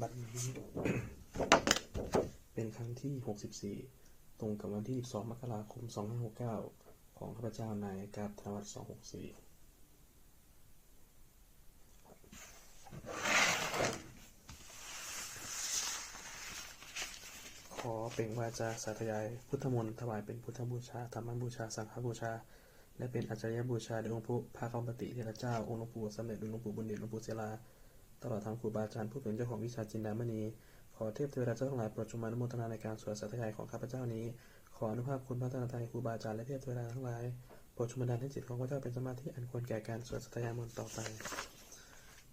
บัดนี้เป็นครั้งที่ 64 ตรงกับวันที่ 12 มกราคม 2569 ของข้าพเจ้านายกาบธนวัฒน์264ขอเป็นวาจาสาธยายพุทธมนต์ถวายเป็นพุทธบูชาธรรมบูชา สังฆบูชา และเป็นอาจารยบูชาแด่องค์พระพระคำปฏิเทระเจ้า องค์หลวงปู่สมเด็จหลวงปู่บุญเดชหลวงปู่เสลา ตลอดทางครูบาอาจารย์ผู้เป็นเจ้าของวิชาจินดามณี ขอเทพเทวดาเจ้าทั้งหลายโปรดจงมาอนุโมทนาในการสวดสาธยายของข้าพเจ้านี้ ขออนุภาพคุณพระตนตรัยครูบาอาจารย์และเทพเทวดาทั้งหลาย โปรดชมบันดาลให้จิตของข้าพเจ้าเป็นสมาธิอันควรแก่การสวดสาธยายมนต์ต่อไป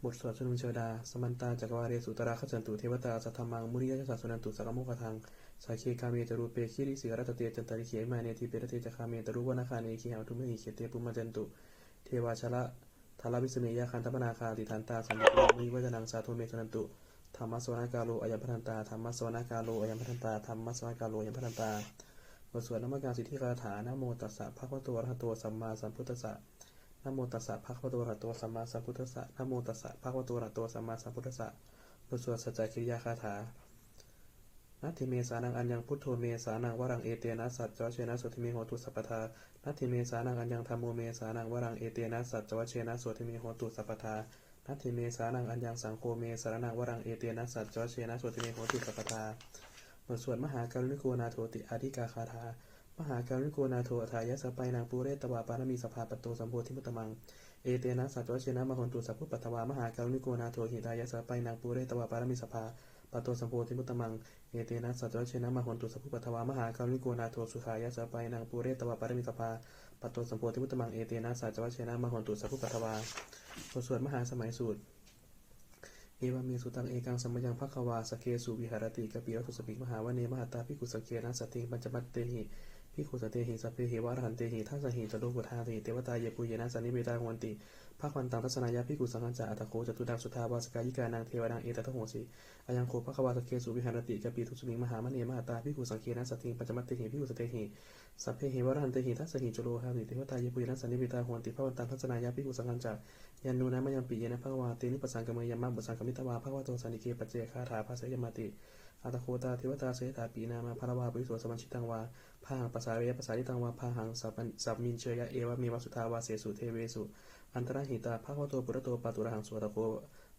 บทสวดชนุมเชวดา สมันตาจักรวาเรสุตราขจันตุเทวตาสัทธมังมุริยะสัสสุนันตุสักโมกทังสาเคกาเมจรูเปคิริสิรัตเตจันตริเขมาเนติเปรเตจคาเมตรุวนาคาเนคิหาทุมหิเขเตปุมมาจันตุ เทวาชละ ทาราวิสเมยาคันตปนาคาติทันตาสัมมิโลมิวัจนังสาธุเมชนันตุธรรมสวนากาโลอายัมพันตาธรรมสวนากาโลอายัมพันตาธรรมสวนากาโลอายัมพันตาบทสวดนมัการสิทธิคาถานโมตัสสะภะคะวะโตอะระหะโตสัมมาสัมพุทธัสสะนโมตัสสะภะคะวะโตอะระหะโตสัมมาสัมพุทธัสสะนโมตัสสะภะคะวะโตอะระหะโตสัมมาสัมพุทธัสสะบทสวดสัจจกิริยาคาถา นัตถิเมสานังอัญญังพุทโธเมสานังวรังเอเตนะสัจจวเชนะสุติเมโหตุสัพพทานัตถิเมสานังอัญญังธรรมโมเมสานังวรังเอเตนะสัจจวเชนะสุติเมโหตุสัพพทานัตถิเมสานังอัญญังสังโฆเมสานังวรังเอเตนะสัจจวเชนะสุติเมโหตุสัพพทาบทสวดมหาการุณิโกนาโทติอาธิกาคาถามหาการุณิโกนาโทอถายะสไปนางปูเรตตวาปารมีสภาปตโตสัมโพธิมุตตมังเอเตนะสัจจวเชนะมหนตุสัพพุปัตวามหาการุณิโกนาโทหิตายะสไปนางปูเรตตวาปารมีสภา ปตโตสัมโพธิมุตตมัง เอเตนะสัจจวเชนะมหนตุสัพพุปัตตวามหาการุณิโกนาโทสุขายะสไปนางปูเรตวาปารมีสภาปตโตสัมโพธิมุตตมัง เอเตนะสัจจวเชนะมหนตุสัพพุปัตตวาบทสวดมหาสมัยสูตร เอวามีสุตังเอกังสมมยังภควาสเคสุวิหารติกปิรัตุสปิมหาวเนมหตาภิกุสเคนะสติปัญจมัตเตหิภิกุสเตหิสัพเพหิวารหันเตหิทัสสหิจตุกุทาติเทวตาเยปุเยนะสันนิเวตาหวันติ ภาควันตังทัศนายาภิกุสังฆจาอัตโคจตุดังสุทาวาสกายิกานางเทวานางเอตตะโหสีอายังโคภควาสเคสุวิหารติกปิทุสปิงมหามเนมหาตาภิกุสังเคนะสติงปัญจมัตเตหิภิกุสเตหิสัพเพหิวารหันเตหิทัสหิจตุหาติเทวตาเยปุยนะสันนิเวตาหวนติภาควันตังทัศนายาภิกุสังฆจายันนูนะมะยังปิเยนะภควาเตนิปสังกเมยามังบุสังกมิตวาภควาโตสันนิเกปัจเจคาถาภาษยมาติอัตโคตาเทวตาเสตาปีนามาภรวาปริโสสมัญชิตังวาพาหังปัสสาเวปัสสาริตังวาพาหังสัพมินเชยะเอวะเมวสุทาวาเสสุเทเวสุ อันตรหิตาภควโตปุระโตปาตุระหังสุตโค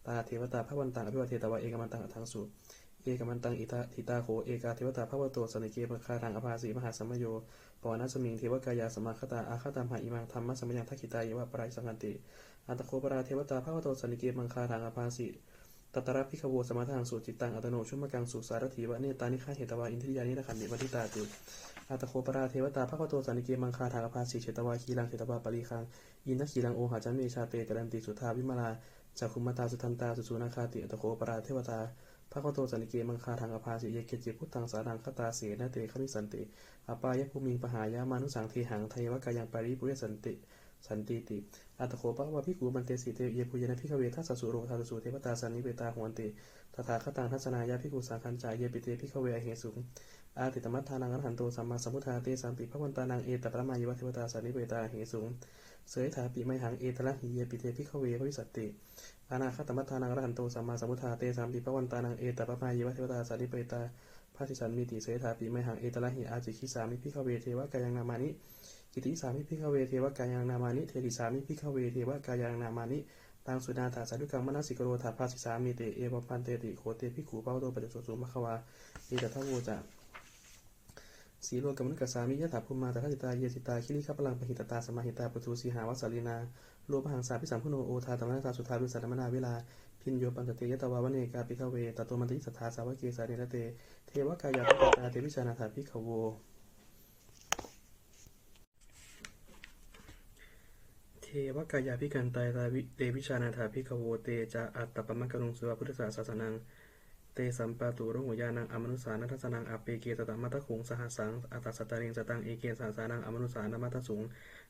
ตาเทวตาภวันตังอภิวเทตวะเอกมันตังอัทังสุเอกมันตังอิตาทิตาโคเอกาเทวตาภวโตสันนิเกปคาทังอภาสีมหาสัมโยปวนาสมิงเทวกายาสมาคตาอาคตามหาอิมังธรรมสมยังทักขิตายวะปรายสังกันติอันตโคปราเทวตาภาวโตสันนิเกมังคาทางอภาสิตตระพิขโวสมาทางสุจิตตังอัตโนชุมกังสุสารถีวะเนตานิฆาเหตวาอินทิยานิระขันติวัติตาติ อัตโคปราเทวตาภาวโตสันนิเกมังคาทางภาสิเฉตวาคีลังเฉตวาปริคังอินทคีลังโอหาจันเมชาเตจรันติสุทาวิมาลาจักคุมตาสุทันตาสุสุนาคาติอัตโคปราเทวตาภาวโตสันนิเกมังคาทางอภาสิเยเกจิพุทธังสารังคตาเสนเตขมิสันติอปายภูมิงปหายามานุสังเทหังเทวกายังปาริปุเรสันติสันติติ อัตโคปะวะพิกูมันเตสิเตเยปุยนะพิขเวทัสสุโรทัสสุเทวตาสันนิเวตาหวนติตถาคตังทัศนายาพิกูสังคัญจายเยปิเตพิขเวอเหสุง อาติตมัทานังอรหันโตสัมมาสัมพุทธาเตสัมปิพระวันตานังเอตปรมายวะเทวตาสันนิเวตาเหสุงเสยถาปิไมหังเอตระหิเยปิเตพิขเวภวิสัตติอานาคตมัทานังอรหันโตสัมมาสัมพุทธาเตสัมปิพระวันตานังเอตปรมายวะเทวตาสันนิเวตาพระสิสันมิติเสยถาปิไมหังเอตระหิอาจิคิสามิพิขเวเทวกายังนามานิกิติสามิพิขเวเทวกายังนามานิเทติสามิพิขเวเทวกายังนามานิตังสุนาถาสาธุกังมนสิกโรธาภาสิสามิเตเอวปันเตติโคเตพิขูเป้าโตปฏิสุสุมะควาอิตถะโวจะ สีโลกมนุกัสสามิยะถาภูมาตถาติตาเยสิตาคิริขัพลังปหิตตาสมาหิตาปทุสีหาวัสสลีนาโลภหังสาพิสัมพุโนโอทาตมนาตาสุทารุสัตมนาเวลาพินโยปันตเตยตวาวเนกาปิขเวตตโตมันติสัทธาสาวเกสาเนรเต เทวกายาภิตาเตวิชานาถาภิขโวเทวกายาพิกันตายตาวิเตวิชานาถาพิกโวเตจะอัตตปมะกรุงสุวพุทธศาสานัง เตสัมปาตุรงหัวยานังอมนุสานัทสนังอเปเกตตมัตตขุงสหัสังอัตสตาริงสตังเอเกสาสานังอมนุสานมัตตสุง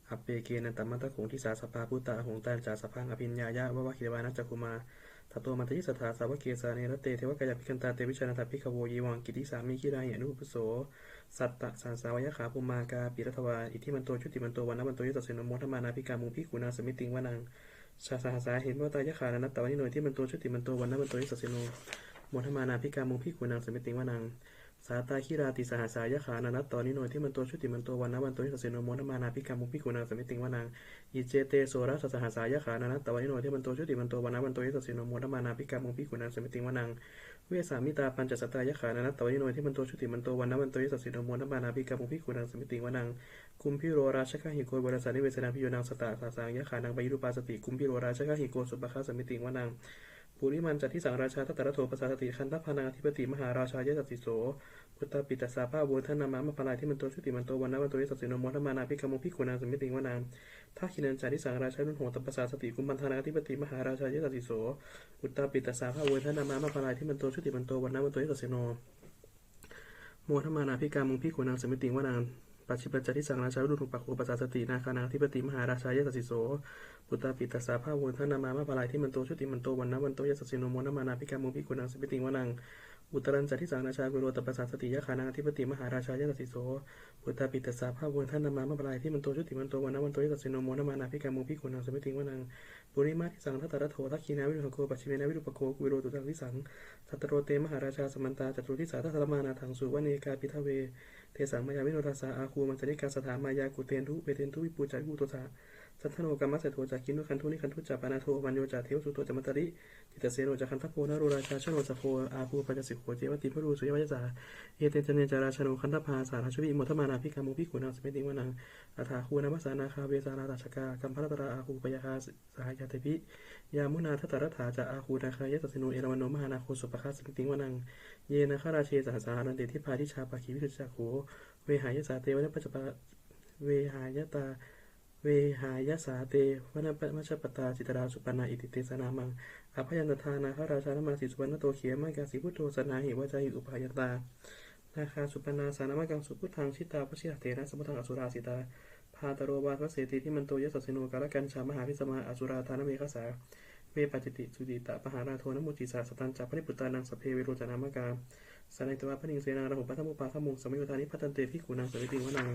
อเปเกนันตมัตตขุงทิสาสภาพุตตาหงตันจาสพังอภิญญายะวะวะคิวานัจจคุมาทัตโตมัตติสัทธาสาวเกสาเนรเตเทวกายพิกันตาเตวิชานาถพิกโวยีวังกิติสามิคิราหิอนุปโสสัตตะสานสาวยะขาภูมากาปิรัตวาอิทธิมันโตชุติมันโตวันนมันโตยตเสนโมทมานาภิกามุงพิกุณาสมิติงวานังชาสาสาเห็นว่าตายะขานันตตวันนิโนที่มันโตชุติมันโตวันนมันโตยตเสโน มทมานาพิกามุพิกุนังสมิติงวนัง สาตาคิราติสหสายขานานัตตอนิโนที่มันตัวชุติมันตัววันนะวันตัวที่สเสนโมทมานาพิกามุพิกุนังสมิติงวนังอิเจเตโสรัสสหสายขานานัตตวานิโนที่มันตัวชุติมันตัววันนะวันตัวที่สเสนโมทมานาพิกามุพิกุนังสมิติงวนังเวสามิตาปัญจสัตตายขานานัตตวนิโนที่มันตัวชุติมันตัววันนะวันตัวที่สเสนโมทมานาพิกามุพิกุนังสมิติงวนังคุมพิโรราชกหิโกบรสานิเวสนาพิโยนังสตาสาสังยะขานังไปยุปาสติคุมพิโรราชกหิโกสุปคาสมิติวนัง ปุริมันจัตทิสังราชาทัตตระโถปสาสติคันธพานาธิปติมหาราชายะสัตติโสพุทธปิตสาภาโวทนามามะปลายที่มันตัวชุติมันตัววันนวันตัวที่สัตสิโนมทมานาพิกรรมพิกุณาสมิติงวนังทักขินันจัตทิสังราชานุโหตปสาสติกุมพันธานาธิปติมหาราชายะสัตติโสพุทธปิตสาภาโวทนามามะปลายที่มันตัวชุติมันตัววันนวันตัวที่สัตสิโนโมทมานาพิกามุงพิกุนางสมิติงวานาง ปัจฉิปัจจทิสังราชาดุทุปักโอปัสสาสตินาคานางธิปติมหาราชายะสสิโสปุตตาปิตาสาภาวนทนามามะปลายที่มันโตชุติมันโตวันนะวันโตยะสสิโนโมนามานาพิกามุงพิกุนังสมิติวันัง อุตรันจัติสังราชากุโรตปัสสาสติยะขานางธิปติมหาราชายะสิโสปุตตาปิตสาภาวนท่านนามามาปลายที่มันโตชุติมันโตวันนวันโตยะสสิโนโมนามานาพิกามุพิกุนางสมิติงวานางปุริมาทิสังทัตตระโททักขีนาวิรุหโกปัจฉิเมนาวิรุปโกกุโรตุตังทิสังสัตตโรเตมหาราชาสมันตาจตุทิสาทัตรมานาถังสุวเนกาปิทเว เทสังมายาวิโนทัสสาอาคูมันจนิกาสถามายากุเตนทุเวเทนทุวิปูจาวิปูโตสา สัทธโนกรรมสเสโทจากินุคันทุนิคันทุจาปานาโทมันโยจาเทวสุโตจมัตตริจิตเสโรจากคันทโพนโรราชาชโนจโพอาภูปัจจสิโขเจวติพรูสุยวัจจาเอเตจเนจาราชโนคันทภาสาราชวิมทมานาพิกามุพิกุณาสเมติวนังอัฏฐาคูนามัสานาคาเวสาราตาชกากัมพระตราอาคูปยาคาสหายาเตปิยามุนาทัตตรัฐาจะอาคูนาคายสสิโนเอรวันโนมหานาโคสุปคาสมิติวนังเยนะคาราเชสหสานันเตทิพาทิชาปาคีวิสุจักโขเวหายสาเตวะปัจจปะเวหายตา เวหายสาเตวนามัชปตาจิตราสุปนาอิติเตสนามังอภยันตทานาคราชานมาสิสุวรรณโตเขียมังกาสิพุทโธสนาหิวจาหิอุปายันตานาคาสุปนาสานามังกังสุพุทธังชิตาพชิตเตนะสมุทังอสุราสิตาพาตโรวาทวเสติที่มันโตยสัสสิโนกาลกันชามหาพิสมาอสุราธานเมฆสาเวปัจจิติสุติตะปหาราโทนมุติสาสตันจัปปนิปุตตานังสเพเวโรจนามกาสนัยตวะพนิงเสนาระหุปัทมุปาขมุงสมัยุทานิพัตันเตพิกุนังสวิติวนัง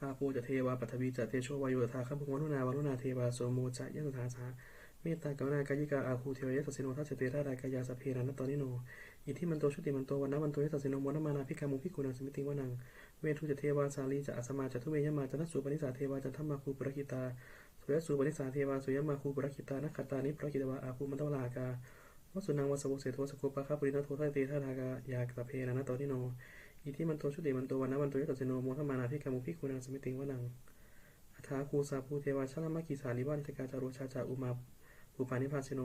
อาโปจะเทวาปัทวีจะเตโชวายุทาคัมภุวนุนาวานุนาเทวาโสโมจะยะสุทาสาเมตตากรุณากายิกาอาคูเทวยะสัสสิโนทัสเตระรากายาสเพนันตอนิโนอิทิมันโตชุติมันโตวันนวันโตยสัสสิโนมนมานาพิกามุพิกุนังสมิติวนังเวทุจะเทวาสาลีจะอัสมาจะทุเมยมาจะนัสสุปนิสาเทวาจะธรรมาคูปรกิตาสุยสุปนิสาเทวาสุยมาคูปรกิตานักขตานิปรกิตวาอาคูมันตวลากาวสุนังวสวุเสโทสกุปะคาปุรินาโททัเตทารากายากตะเพนะนตอนิโน อิทิมันโตชุติมันโตวันนะวันโตยะสัสสิโนโมทมานาพิกามุพิกุนังสมิติวนังอัฐาคูสาภูเทวาชลามกิสานิวานิตกาจารุชาจาอุมาภูปานิพาสิโน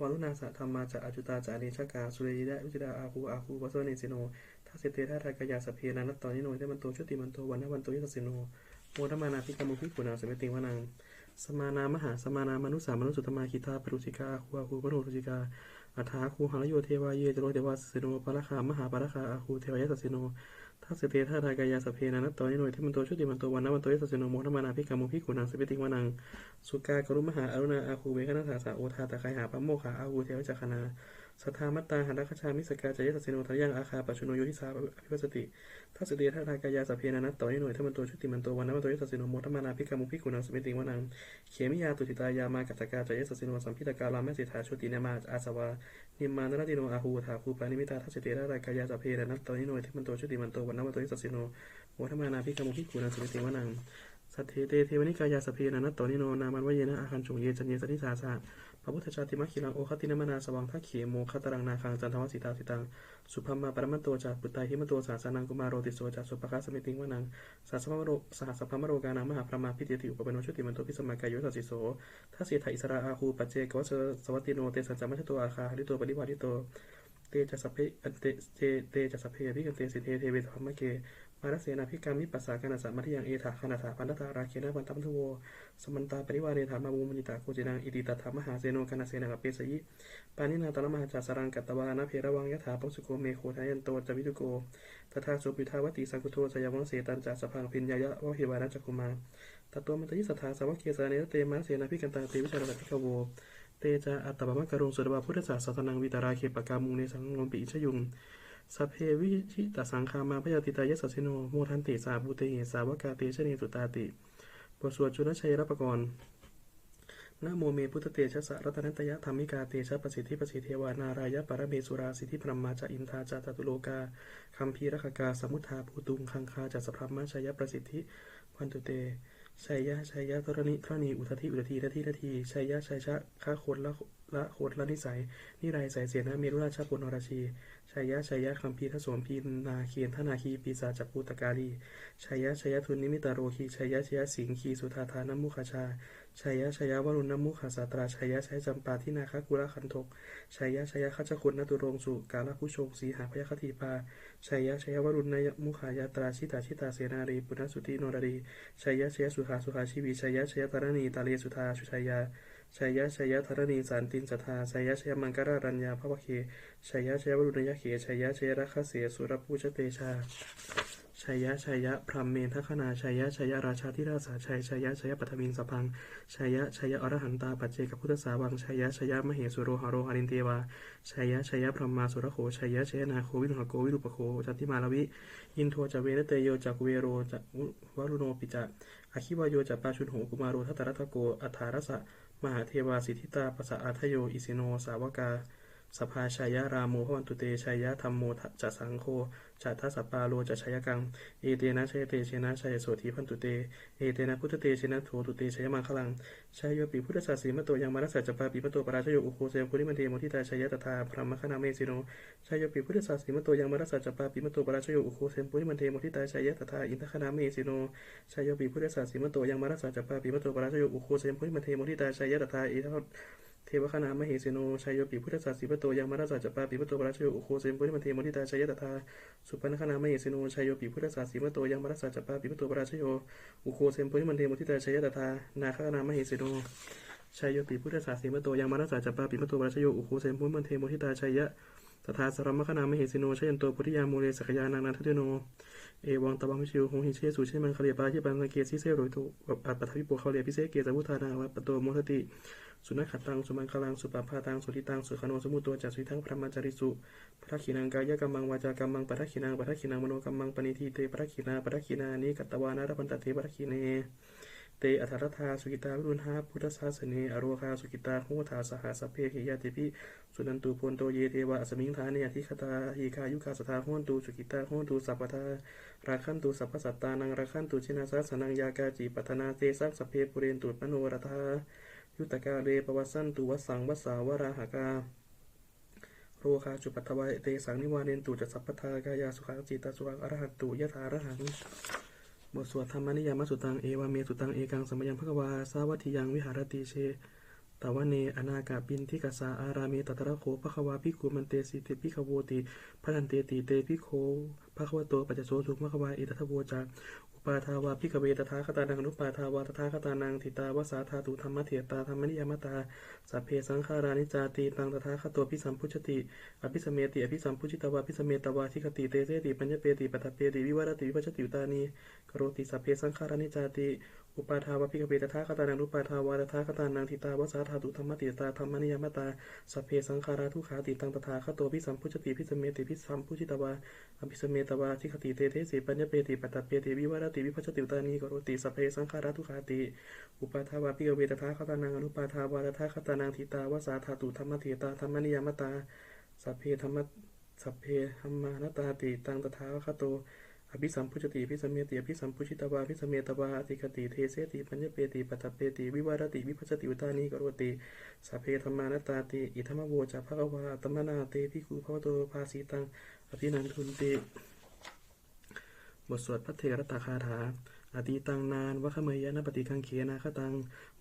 วารุณาสะธรรมาจะอจุตาจะเนชกาสุเรยิดะอุจดาอาคูอาคูวัสวเนสิโนทัสเสเตทารากายาสพเพนันตตอนิโนเตมันโตชุติมันโตวันนะวันโตยะสัสสิโนโมทมานาพิกามุพิกุนังสมิติวนังสมานามหาสมานามนุสามนุสุตมาคิตาปรุจิกาอาคูอาคูปโนรุจิกา อัฏฐาคูหารโยเทวาเยจโรเทวาสสิโนปาราคามหาปาราคาอาคูเทวายสัสสิโนทัสเสตทารากายาสเพนันตอนิโนเทมันโตชุติมันโตวันนะวันโตยสัสโนโมทมานาพิกามุพิกุนังสมิติวนังสุกากรุมหาอรุณาอาคูเวคณสาสาโอทาตะไคหาปัมโมขาอาคูเทวจักขณา สัทธามัตตาหันตคชามิสกาจายสัสสิโนทายังอาคาปัจจุโนโยทิสาอภิวัสติทัสเตทารากายาสเพนันตอนิโนเทมันโตชุติมันโตวันนะวันโตยะสัสสิโนโมทมานาพิกามุพิกุนังสมิติวนังเขมิยาตุติตายามากัตกาจายสัสสิโนสัมพิตกาลาเมสิทาชุตินามาอาสวานิมานรติโนอาหูถาคูปานิมิตาทัสเตระรากายาสเพนันตอนิโนเทมันโตชุติมันโตวันนะวันโตยะสัสสิโนโมทมานาพิกามุพิกุนังสมิติวนังสัทเทเตเทวนิกายาสเพนันตอนิโนนามันวเยนะอาคันจงเยจันเยสติสาสะ พระพุทธชาติมัคคิลังโอคตินมนาสวังทักเขโมคตรังนาคังจันทวสิตาสิตังสุภมมาปรมัตโตจากปุตตาหิมโตสาสานังกุมารโรติโสจากสุปคาสมิติงวนังสาสพมโรสหสพมโรกานังมหาพระมาพิเตติอุปปโนชุติมันโตพิสมากายโยสัสสิโสทัสเสถาอิสราอาคูปัจเจกวสสวัตติโนเตสัจจมัชโตอาคาหริโตปริวาริโตเตจะสัพเพอันเตเตเตจะสัพเพพิกันเตสิเทเทเวธรรมเก มารเสนาพิกามิปัสสากนาสัมมัติยังเอถาคณาถาปันตตาราเคนะปันตัมทุโวสมันตาปริวาเรธรรมามุมนิตาโคจินังอิติตถามหาเสโนกนาเสนาเปสยิปานินาตระมหาจาสรังกัตตวานะเพระวังยถาปสุโกเมโคทายันโตจวิตุโกตถาสุปิทาวติสังคุโทสยาวังเสตันจาสพังพินยายะวะเฮวานะจักุมาตตัวมันตยิสัทธาสาวกเกสาเนเตมาเสนาพิกันตาเตวิชาระพิกโวเตจะอัตตบมะกรุงสุดบาพุทธศาสนานังวิตาราเคปกามุงในสังงมปิอิชยุง สัพเพวิชิตสังคามาพยาติตายสสสิโนโมทันติสาบุเตหิสาวกาเตชเนสุตาติบทสวดจุลชัยรับประกรณ์นะโมเมพุทธเตชะสะรัตนัตยะธรรมิกาเตชะประสิทธิประสิทธิเทวานารายะปรเมสุราสิทธิพรหมมาจะอินทาจาตตุโลกาคัมภีรคกาสมุทธาภูตุงคังคาจัสพรหมชยประสิทธิพันตุเต ชัยยะชัยยะธรณิพรณีอุทธิอุทธิทัทีทัทีชัยยะชัยชะฆาโคตรละละโคตรละนิสัยนิไรสายเสียนะเมรุราชปุณราชีชัยยะชัยยะคัมภีรทสวมพีนาเคียนทนาคีปีศาจปูตการีชัยยะชัยยะทุนนิมิตาโรคีชัยยะชัยยะสิงคีสุธาธานัมมุขชา ชัยยะชัยยะวรุณมุขาสาตราชัยยะชัยจำปาทินาคกุระคันทกชัยยะชัยยะขจคุณนตุรงสุกาลผู้ชงสีหาพยคติปาชัยยะชัยยะวรุณนยมุขายาตราชิตาชิตาเสนารีปุณสุติโนรารีชัยยะชัยยะสุขาสุขาชีวีชัยยะชัยยะตารณีตาเลสุธาชุชัยยาชัยยะชัยยะธรณีสารตินสทาชัยยะชัยมังกรารัญญาภวเคชัยยะชัยวรุณยะเขชัยยะชัยรัคเสสุรปูชเตชา ชัยยะชัยยะพรหมเมนทัคนาชัยยะชัยยะราชาธิราชาชัยชัยยะชัยยะปัทวิงสพังชัยยะชัยยะอรหันตาปัจเจกพุทธสาวังชัยยะชัยยะมเหสุโรหโรหรินเทวาชัยยะชัยยะพรหมมาสุรโขชัยยะชัยนาโควิรุหโกวิรุปโคจันติมาลวิอินโทจเวรเตโยจักเวโรจะวรุโนปิจะอคิวายโยจะปาชุนโหกุมาโรทัตตรัตโกอัฏฐารสะมหาเทวาสิทธิตาปะสะอัทโยอิสิโนสาวกา สภาชายะรามโมพวันตุเตชายะธรรมโมจะสังโฆจัตทัสปาโลจะชายกัง เอเตนะชัยเตเชนะชัยโสธีพันตุเต เอเตนะพุทธเตเชนะโถตุเตชัยมังคลังชัยโยปิพุทธศาสีมะโตยังมารัสสะจปาปิมะโตปราชโยอุโคเซปุริมันเทโมทิตาชัยตถาพระมคณาเมสิโนชัยโยปิพุทธศาสีมะโตยังมารัสสะจปาปิมะโตปราชโยอุโคเซปุริมันเทโมทิตาชัยตถาอินทคณาเมสิโนชัยโยปิพุทธศาสีมะโตยังมารัสสะจปาปิมะโตปราชโยอุโคเซปุริมันเทโมทิตาชยตถาอินท เทวคณามเหสิโนชัยโยปิพุทธศาสีปโตยังมาราชจัปปาปิปโตปราชโยอุโคเซมพุทธมันเทมุทิตาชัยตถาสุปนคณามเหสิโนชัยโยปิพุทธศาสีปโตยังมาราชจัปปาปิปโตปราชโยอุโคเซมพุทธมันเทมุทิตาชัยตถานาคณามเหสิโนชัยโยปิพุทธศาสีปโตยังมาราชจัปปาปิปโตปราชโยอุโคเซมพุทธมันเทมุทิตาชัย ตถาสรมคณามเหสิโนชยันโตปุริยาโมเลสักยานังนันทเตโน เอวังตบังวิชิวหงหิเชสุเชมังคาเลียปาที่ปันเกซิเซโรยตุอัปปะทวิปุเขาเลียพิเศษเกจวุธานาวัปโตโมทติ สุนัขขัดตัง สุมังคลัง สุปปาตัง สุทิตัง สุขโนสมุตัวจัสุทังพระมัจริสุพระขีนังกายกรรมังวาจากรรมังปะทะขีนังปะทะขีนังมโนกรรมังปณิทีเตปะทะขีนาปะทะขีนานิกัตตวานารพันตเทปะทะขีเน เตอัฏฐรัตถาสุกิตาวิรุณหาพุทธศาสเนอโรคาสุกิตาโหทาสหาสเพหิยาติพิสุนันตุพนโตเยเทวะอสมิงธาเนอธิคตาหิกายุคาสทาโหนตุสุกิตาโหนตุสัพพทาราคันตุสัพพสัตตานังราคันตุชินาสาสนังยากาจิปัทนาเตสักสพเพปุเรนตุปโนรธายุตกาเรปวัสสันตุวัสสังวัสาวราหากาโรคาจุปัตถวายเตสังนิวาเนนตุจัสสัพพทากายาสุขังจิตตสุขังอรหัตตุยะถารหัง บทสวดธรรมนิยามสุตังเอวาเมสุตังเอกังสมยังพระวาสาวัติยังวิหารติเชตวเนอนากาปินทิกสาอารามีตตระโขภควาพิกุมันเตสิเตปิขโวติพันเตติเตปิโคภควโตปัจจโสสุภควาอิตทโวจา อุปาทาวาพิกเวตถาคตานังนุปาทาวาตถาคตานังทิตาวสาธาตุธรรมเถตาธรรมนิยามตาสัพเพสังขารานิจาตีตังตถาคตโตพิสัมพุชติอภิสมเมติอภิสัมพุชิตวาภิสมเมตวาทิคติเตเสติปัญญเปติปัตเปติวิวารติวิปัชติอุตานีกรติสัพเพสังขารานิจาติ อุปาทาวพิกเวตถาคตานังรูปาทาวาตถาคตานังทิตาวสาธาตุธรรมติตาธรรมนิยมตาสัพเพสังขาราทุขาติตังตถาคตโตพิสัมพุชติพิสมเมติพิสัมพุชิตวาอภิสมเมตวาทิคติเตเทสิปัญญเปติปัตตเปติวิวารติวิปัชติตานีกโรติสัพเพสังขาราทุขาติ อุปาทาวพิกเวตถาคตานังอนุปาทาวาตถาคตานังทิตาวสาธาตุธรรมติตาธรรมนิยมตาสัพเพธรรมสัพเพธรรมานตาติตังตถาคโต อภิสัมพุชติภิสมเมติอภิสัมพุชิตวาภิสมเมตวาอติคติเทเสติปัญญเปติปัตเปติวิวารติวิพัชติอุตานีกโรติสัพเพธรรมานตาติอิธรรมโวจะภะคะวาตมนาเตภิกขุภวโตภาสีตังอภินันทุนติบทสวดพระเทรตาคาถา อตีตังนานวัคเมยะนปฏิคังเขนาคตัง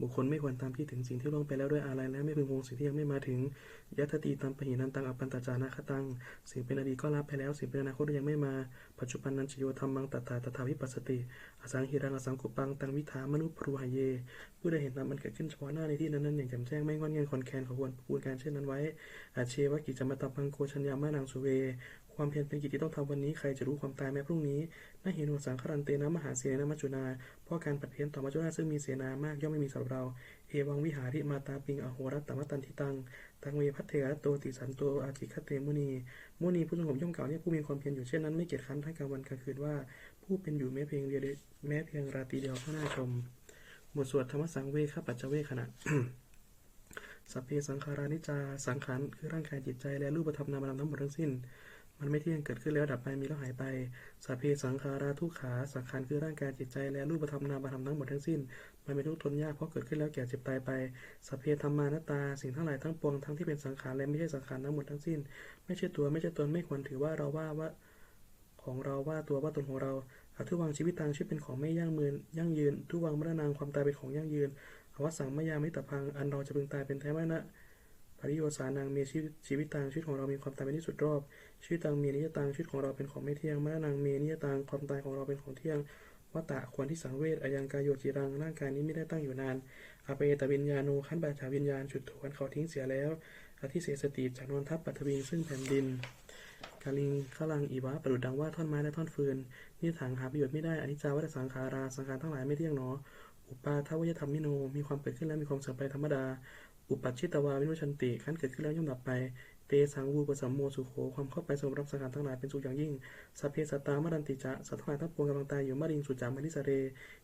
บุคคลไม่ควรตามที่ถึงสิ่งที่ล่วงไปแล้วด้วยอะไรและไม่พึงวงสิ่งที่ยังไม่มาถึงยัตติตัมปหินันตังอปันตจานาคตัง สิ่งเป็นอดีตก็รับไปแล้ว สิ่งเป็นอนาคตยังไม่มา ปัจจุบันนันชโยธรรมังตัตถาตถาวิปัสสติ อสังหิรังอสังกุปังตังวิถามนุปรูหายเย ผู้ใดเห็นตามมันเกิดขึ้นเฉพาะหน้าในที่นั้นๆอย่างแจ่มแจ้งไม่งอนเงียนคอนแคนขอควรพูดการเช่นนั้นไว้อาเชวะกิจจมตับพังโกชัญญามานังสุเว ความเพียรเป็นกิจที่ต้องทำวันนี้ใครจะรู้ความตายแม้พรุ่งนี้น่าเห็นวสังคารันเตนะมหาเสนมัจจุนา เพราะการปัดเพี้ยนต่อมัจจุราชซึ่งมีเสนามากย่อมไม่มีสำหรับเรา เอวังวิหาริมาตาปิงอโหรัตตมตันทิตัง ตังเวพัทเทระโตติสันโตอาจิคเตมุนี มุนีผู้สงบย่อมกล่าวเนี่ยผู้มีความเพียรอยู่เช่นนั้นไม่เกียจคร้านทั้งกลางวันกลางคืนว่า ผู้เป็นอยู่แม้เพียงเดียวแม้เพียงราตรีเดียวก็น่าชม บทสวดธรรมสังเวคปัจเจเวขณะสัพเพสังขารานิจจาสังขารคือร่างกายจิตใจและรูปธรรมนามธรรมทั้งหมดทั้งสิ้น มันไม่เที่ยงเกิดขึ้นแล้วดับไปมีแล้วหายไปสัพเพสังขาราทุกขาสังขารคือร่างกายจิตใจและรูปธรรมนามธรรมทั้งหมดทั้งสิ้น มันเป็นทุกทนยากเพราะเกิดขึ้นแล้วแก่เจ็บตายไปสัพเพธรรมานตา สิ่งทั้งหลายทั้งปวงทั้งที่เป็นสังขารและไม่ใช่สังขารทั้งหมดทั้งสิ้น ไม่ใช่ตัวไม่ใช่ตนไม่ควรถือว่าเราว่าว่าของเราว่าตัวว่าตนของเราอาทุวังชีวิตตังชีวิตเป็นของไม่ยั่งมืนยั่งยืนทุวังมรณางความตายเป็นของยั่งยืนอวสังมยามิตรพังอันเราจะพึงตายเป็นแท้ไม่นะ ปริโยสานังเมีชีวิตชีวิตตังชีวิตของเรามีความตายเป็นที่สุดรอบ ชีวิตตังเมีนิยตังชีวิตของเราเป็นของไม่เที่ยงมรณังเมีนิยตังความตายของเราเป็นของเที่ยงวัตตะควรที่สังเวชอายังกายโยจิรังร่างกายนี้ไม่ได้ตั้งอยู่นานอาเปตวิญญาณูขันบาจาวิญญาณจุดถูขันเขาทิ้งเสียแล้วอธิเสสติจากนวนทัพปัทวีซึ่งแผ่นดินกาลิงขลังอีวะประดุดดังว่าท่อนไม้และท่อนฟืนนี่ถังหาประโยชน์ไม่ได้อนิจจาวัฏสังขาราสังขารทั้งหลายไม่เที่ยงหนออุปาทวยธรรมมิโนมีความเกิดขึ้นแล้วมีความเสื่อมไปธรรมดา อุปัชชิตวาวินุชันติขั้นเกิดขึ้นแล้วย่อมดับไป เตสังวูปสัมโมสุโขความเข้าไปสมรับสังขารทั้งหลายเป็นสุขอย่างยิ่งสัพเพสตามรันติจะสัตว์ทั้งหลายทั้งปวงกำลังตายอยู่มริงสุจามริสเร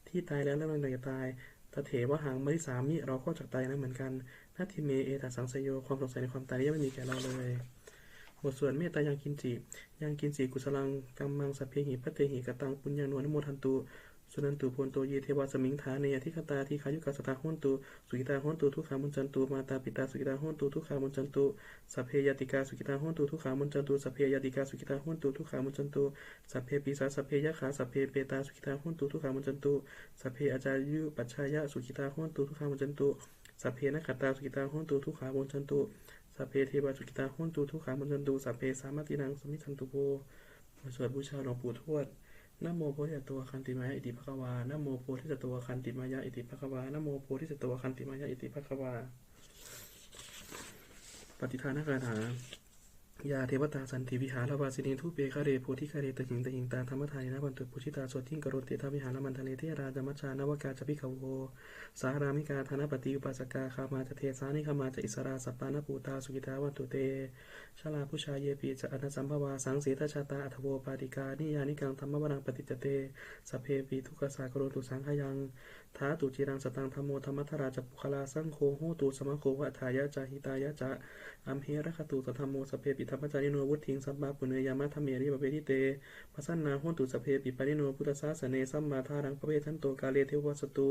ที่ตายแล้วแล้วกำลังจะตายตเถวะหังมริสามิเราก็จากตายนั้นเหมือนกันนาทิเมเอตัสังสยโยความสงสัยในความตายยังไม่มีแก่เราเลยบทสวดเมตตายังกินจิยังกินจิกุสลังกัมมังสัพเพหิพัตเตหิกตังปุญญาโนนโมทันตุ สุนันตุพนโตเยเทวาสมิงฐานเนยทิคตาทีขายุกาสตาโหนตุสุกิตาโหนตุทุกขามุนจันตุมาตาปิตาสุกิตาโหนตุทุกขามุนจันตุสัพเพยติกาสุกิตาโหนตุทุกขามุนจันตุสัพเพยติกาสุกิตาโหนตุทุกขามุนจันตุสัพเพปีสาสัพเพยะขาสัพเพเปตาสุกิตาโหนตุทุกขามุนจันตุสัพเพอาจายุปัจฉายะสุกิตาโหนตุทุกขามุนจันตุสัพเพนักขตาสุกิตาโหนตุทุกขามุนจันตุสัพเพเทวาสุกิตาโหนตุทุกขามุนจันตุสัพเพสามัตินังสมิทันตุโภสวดบูชาหลวงปู่ทวด นโมโพธิสัตวคันติมายะอิติภควานโมโพธิสัตวคันติมายะอิติภควานโมโพธิสัตวคันติมายะอิติภควาปฏิทานคาถา ยาเทวตาสันติวิหารวาสินีทุเปคะเรโพธิคะเรตหิงตหิงตาธรรมทายนะบันตุปุชิตาสวดทิ้งกโรติทาวิหารมันทะเลเทราจมัชานวกาจพิขโวสารามิกาธนปฏิอุปัสกาคามาจะเทสานิคามาจะอิสราสัปปานปูตาสุกิตาวันตุเตชลาผู้ชายเยปีจะอนัสัมภวาสังสีทชาตาอัทโวปาติกานิยานิกังธรรมวรังปฏิจเตสเพปีทุกขสากโรตุสังขยัง ท้าตุจิรังสตังธรรมโมธรรมัทราจปุคลาสังโฆโหตุสมะโควะทายะจาหิตายะจะอัมเหระคตุสธรรมโมสเพปิธรรมจาริโนวุฒิงสัมมาปุเนยามะธรรมเมริปเปทิเตปัสสนาโหตุสเพปิปาริโนพุทธศาสเนสัมมาทารังพระเวทันโตกาเลเทวสตุ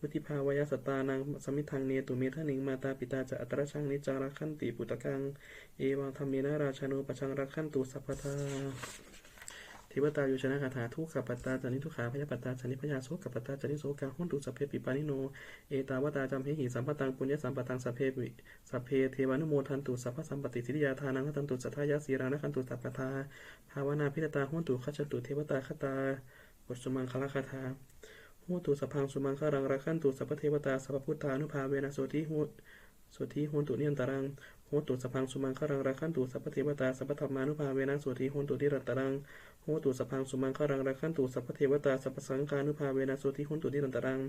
วุติภาวายสตานังสมิทังเนตุเมทนิงมาตาปิตาจะอัตระชังนิจารักขันติปุตตะกัง เอวังธรรมเมนะราชานุปชังรักขันตุสัพพทา เทวตาอยู่ชนะคาถาทุกขปัตตาจานิทุขาพยาปัตตาจานิพยาโสกปัตตาจานิโสกาหุนตุสเพปิปานิโน เอตาวตาจำเพหิสัมปตังปุญญสัมปตังสเพปิสเพเทวานุโมทันตุสัพพสัมปติสิริยาทานังทันตุสัทธายาสีรานะคันตุสัพพทาภาวนาพิตตาหุนตุขัจตุเทวตาคตาบทสมังคลคาถาหุนตุสัพพังสุมังคารังรักขันตุสัพพเทวตาสัพพพุทธานุภาเวนะโสติหุโสติหุนตุเนียนตารังโหตุสพังสุมังคารังรักขันตุสัพเทวตาสัพธรรมานุภาเวนะโสติโหตุทิรัตตรัง หตุสพังสุมังคารังรักขันตุสัพพเทวตาสัพพสังฆานุภาเวนะโสติโหตุทิรัตตรัง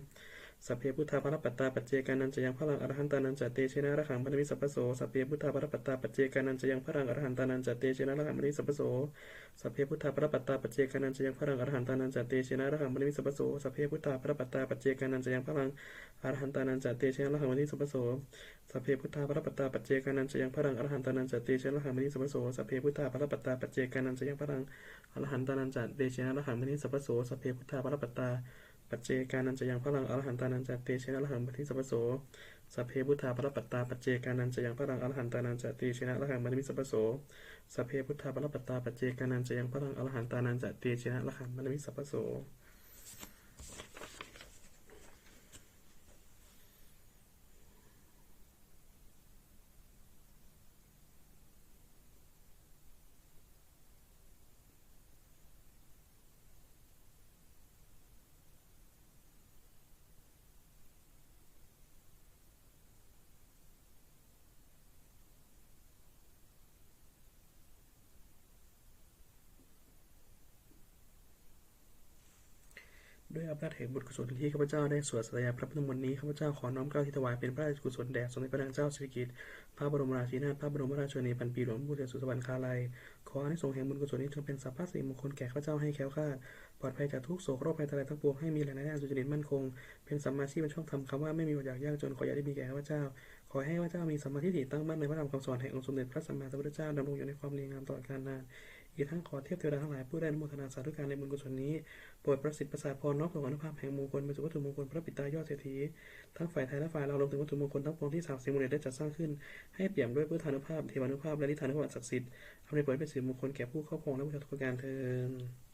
สัพเพพุทธาภรปัตตาปัจเจกานันจะยังพระลังอรหันตานันจะเตชนะระขังพันวิสัพพโสสัพเพพุทธาภรปัตตาปัจเจกานันจะยังพระลังอรหันตานันจะเตชนะระขังพันวิสัพพโสสัพเพพุทธาภรปัตตาปัจเจกานันจะยังพระลังอรหันตานันจะเตชนะระขังพันวิสัพพโสสัพเพพุทธาภรปัตตาปัจเจกานันจะยังพระลังอรหันตานันจะเตชนะระขังพันวิสัพพโสสัพเพพุทธาภรปัตตาปัจเจกานันจะยังพระลังอรหันตานันจะเตชนะระขังพันวิสัพพโสสัพเพพุทธาภรปัตตาปัจเจกานันจะยังพระลัง อรหันตานันจะเตชนะระขังพันวิสัพพโสสัพเพพุทธาภรปัตตาปัจเจกานันจะยังพระลังอรหันตานันจะเตชนะรหังปณิสัพพโสสัพเพพุทธาปรปัตตา ปัจเจกานันจะยังพระลังอรหันตานันจะเตชนะรหังปณิสัพพโสสัพเพพุทธาปรปัตตาปัจเจกานันจะยังพระลังอรหันตานันจะเตชนะรหังปณิสัพพโส ด้วยอำนาจแห่งบุญกุศลที่ข้าพเจ้าได้สวดสัตยาพระพุทธมนต์นี้ข้าพเจ้าขอน้อมเกล้าที่ถวายเป็นพระราชกุศลแด่สมเด็จพระนางเจ้าสิริกิติ์พระบรมราชินีนาถพระบรมราชชนีพันปีหลวงพุทธสุสวรรคาลัยขออานิสงส์แห่งบุญกุศลนี้จงเป็นสัพพะสิริมงคลแก่ข้าพเจ้าให้แคล้วคลาดปลอดภัยจากทุกโศกโรคภัยทั้งหลายทั้งปวงให้มีแหล่งรายได้อันสุจริตมั่นคง เป็นสัมมาชีพเป็นช่องธรรมคำว่าไม่มีอดอยากยากจนขออย่าได้มีแก่ข้าพเจ้า ขอให้ข้าพเจ้ามีสัมมาทิฏฐิตั้งมั่นในพระธรรมคำสอนแห่งองค์สมเด็จพระสัมมาสัมพุทธเจ้าดำรงอยู่ในความดียงามตลอดกาลนานอีกทั้งขอเทียบเทวดาทั้งหลายผู้ได้อนุโมทนาสาธุการในบุญกุศลนี้ โปรดประสิทธิ์ประสาทพรน้อมส่งอนุภาพแห่งมงคลเป็นสุวัตถุมงคลพระปิตายอดเศรษฐีทั้งฝ่ายไทยและฝ่ายเรารวมถึงวัตถุมงคลทั้งปวงที่สามสิบมูลได้จัดสร้างขึ้น ให้เปี่ยมด้วยพุทธานุภาพเทวานุภาพและนิทานุภาพศักดิ์สิทธิ์ทำให้เปิดเป็นสิริมงคลแก่ผู้ครอบครองและผู้ชมทุกการเทิน